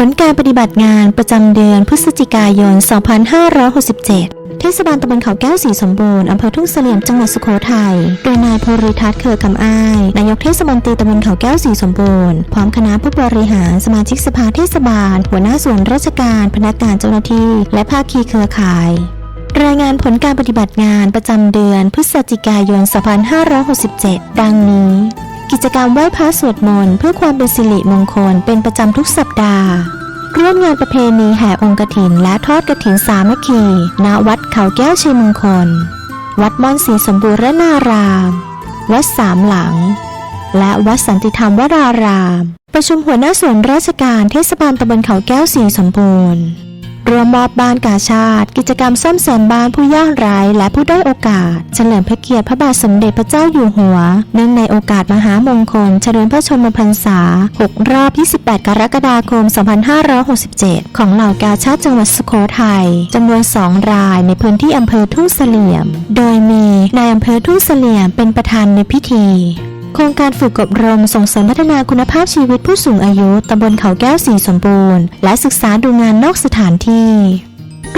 ผลการปฏิบัติงานประจำเดือนพฤศจิกายน 2567 เทศบาลตำบลเขาแก้วสีสมบูรณ์อำเภอทุ่งเสลี่ยมจังหวัดสุโขทัย โดยนายภูริทัศน์เครือคำอ้าย นายกเทศมนตรีตำบลเขาแก้วสีสมบูรณ์ พร้อมคณะผู้บริหาร สมาชิกสภาเทศบาล หัวหน้าส่วนราชการ พนักงานเจ้าหน้าที่ และภาคีเครือข่ายรายงานผลการปฏิบัติงานประจำเดือนพฤศจิกายน 2567 ดังนี้ กิจกรรมไหว้พระสวดมนต์เพื่อความเป็นสิริมงคลเป็นประจำทุกสัปดาห์ร่วมงานประเพณีแห่องค์กฐิน และทอดกฐินสามัคคี ณ วัดเขาแก้วชัยมงคล วัดม่อนศรีสมบูรณาราม วัดสามหลัง และวัดสันติธรรมวราราม ประชุมหัวหน้าส่วนราชการเทศบาลตำบลเขาแก้วสีสมบูรณ์ รวมมอบบ้านกาชาติ กิจกรรมซ่อมแซมบ้านผู้ยากไร้และผู้ด้อยโอกาส เฉลิมพระเกียรติพระบาทสมเด็จพระเจ้าอยู่หัว เนื่องในโอกาสมหามงคล เฉลิมพระชนมพรรษา 6 รอบ 28 กรกฎาคม 2567 ของเหล่ากาชาติจังหวัดสุโขทัยจำนวน 2 รายในพื้นที่อำเภอทุ่งเสลี่ยม โดยมีนายอำเภอทุ่งเสลี่ยมเป็นประธานในพิธี โครงการฝึกอบรมส่งเสริมพัฒนาคุณภาพชีวิตผู้สูงอายุตำบลเขาแก้วสีสมบูรณ์ และศึกษาดูงานนอกสถานที่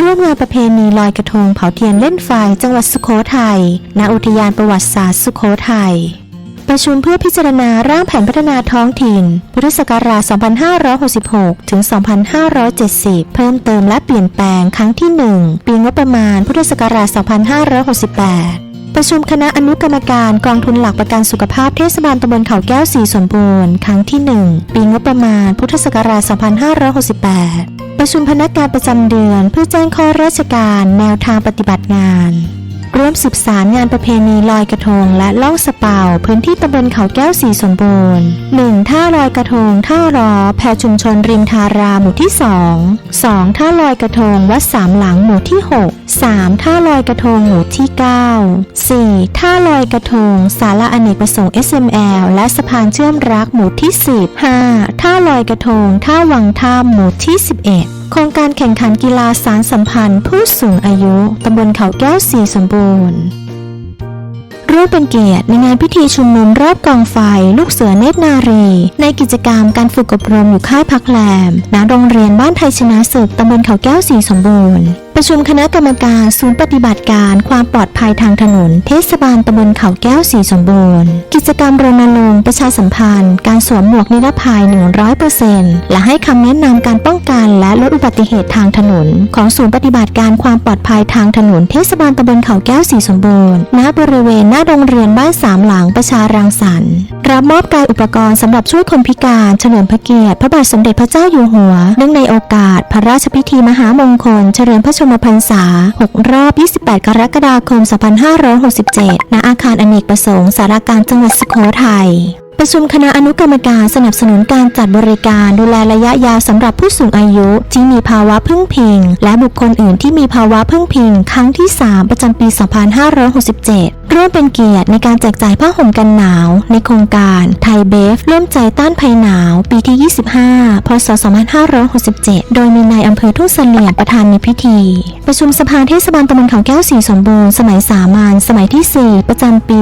ร่วมงานประเพณีลอยกระทงเผาเทียนเล่นไฟจังหวัดสุโขทัย ณ อุทยานประวัติศาสตร์สุโขทัย ประชุมเพื่อพิจารณาร่างแผนพัฒนาท้องถิ่น พุทธศักราช 2566 ถึง 2570 เพิ่มเติมและเปลี่ยนแปลงครั้งที่ 1 ปีงบประมาณ พุทธศักราช 2568 ประชุมคณะอนุกรรมการกองทุนหลักประกันสุขภาพเทศบาลตำบลเขาแก้วสีสมบูรณ์ครั้งที่ 1 ปีงบประมาณ พุทธศักราช 2568 ประชุมพนักงานประจำเดือนเพื่อแจ้งข้อราชการแนวทางปฏิบัติงาน ร่วมสืบสารงานประเพณีลอยกระทงและล่องสเปาพื้นที่ตำบลเขาแก้วสีสมบูรณ์ 1. ท่าลอยกระทง ท่ารอแพชุมชนริมทาราหมู่ที่ 2 2. ท่าลอยกระทงวัดสามหลังหมู่ที่ 6 3. ท่าลอยกระทงหมู่ที่ 9 4. ท่าลอยกระทงศาลาอเนกประสงค์ SML และสะพานเชื่อมรักหมู่ที่ 10 5. ท่าลอยกระทงท่าวังท่าหมู่ที่ 11 โครงการแข่งขันกีฬาสารสัมพันธ์ผู้สูงอายุตำบลเขาแก้วสีสมบูรณ์ร่วมเป็นเกียรติในงานพิธีชุมนุมรอบกองไฟ ลูกเสือเนตรนารี ในกิจกรรมการฝึกอบรมอยู่ค่ายพักแรมณโรงเรียนบ้านไทยชนะศึกตำบลเขาแก้วสีสมบูรณ์ ประชุมคณะกรรมการศูนย์ปฏิบัติการความปลอดภัยทางถนน เทศบาลตำบลเขาแก้วสีสมบูรณ์ กิจกรรมรณรงค์ประชาสัมพันธ์ การสวมหมวกนิรภัย 100%และให้คำแนะนำการป้องกันและลดอุบัติเหตุทางถนน ของศูนย์ปฏิบัติการความปลอดภัยทางถนน เทศบาลตำบลเขาแก้วสีสมบูรณ์ณบริเวณหน้าโรงเรียนบ้านสามหลังประชารังสรรค์รับมอบกายอุปกรณ์สำหรับช่วยคนพิการเฉลิมพระเกียรติพระบาทสมเด็จพระเจ้าอยู่หัวเนื่องในโอกาส พระราชพิธีมหามงคลเฉลิมพระชนมพรรษา 6 รอบ 28 กรกฎาคม 2567 ณ อาคารอเนกประสงค์ สารการจังหวัดสุโขทัยประชุมคณะอนุกรรมการสนับสนุนการจัดบริการดูแลระยะยาวสำหรับผู้สูงอายุที่มีภาวะพึ่งพิง และบุคคลอื่นที่มีภาวะพึ่งพิง ครั้งที่ 3 ประจำปี 2567 ร่วมเป็นเกียรติในการแจกจ่ายผ้าห่มกันหนาว ในโครงการไทยเบฟร่วมใจต้านภัยหนาว ปีที่ 25 พศ 2567 โดยมีนายอำเภอทุ่งเสลี่ยมประธานในพิธี ประชุมสภาเทศบาลตำบลเขาแก้วสีสมบูรณ์สมัยสามัญสมัยที่ 4 ประจำปี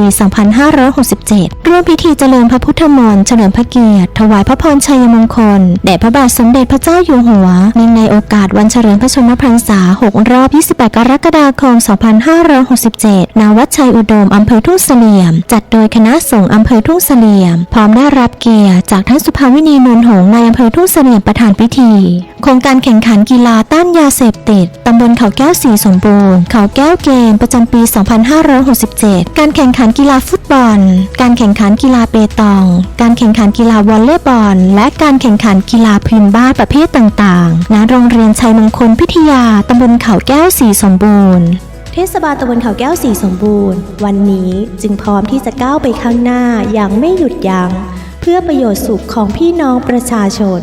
2567 ร่วมพิธีเจริญพระพุทธมนต์เฉลิมพระเกียรติ ถวายพระพรชัยมงคลแด่พระบาทสมเด็จพระเจ้าอยู่หัวเนื่องในโอกาสวันเฉลิมพระชนมพรรษา 6 รอบ 28 กรกฎาคม 2567 ณ วัดชัยอุดมอำเภอทุ่งเสลี่ยม จัดโดยคณะสงฆ์อำเภอทุ่งเสลี่ยม พร้อมได้รับเกียรติจากท่านสุภาวินีนวลหงส์ในอำเภอทุ่งเสลี่ยมประธานพิธี โครงการแข่งขันกีฬาต้านยาเสพติดตำบลเขาแก้วสีสมบูรณ์ เขาแก้วเกมประจำปี 2567 การแข่งขันกีฬาฟุตบอล การแข่งขันกีฬาเปตอง การแข่งขันกีฬาวอลเลย์บอล และการแข่งขันกีฬาพื้นบ้านประเภทต่างๆณโรงเรียนชัยมงคลพิทยาตำบลเขาแก้วสีสมบูรณ์ เทศบาลตำบนเขาแก้วสีสมบูรณ์ วันนี้จึงพร้อมที่จะก้าวไปข้างหน้าอย่างไม่หยุดยัง้งเพื่อประโยชน์สุขของพี่น้องประชาชน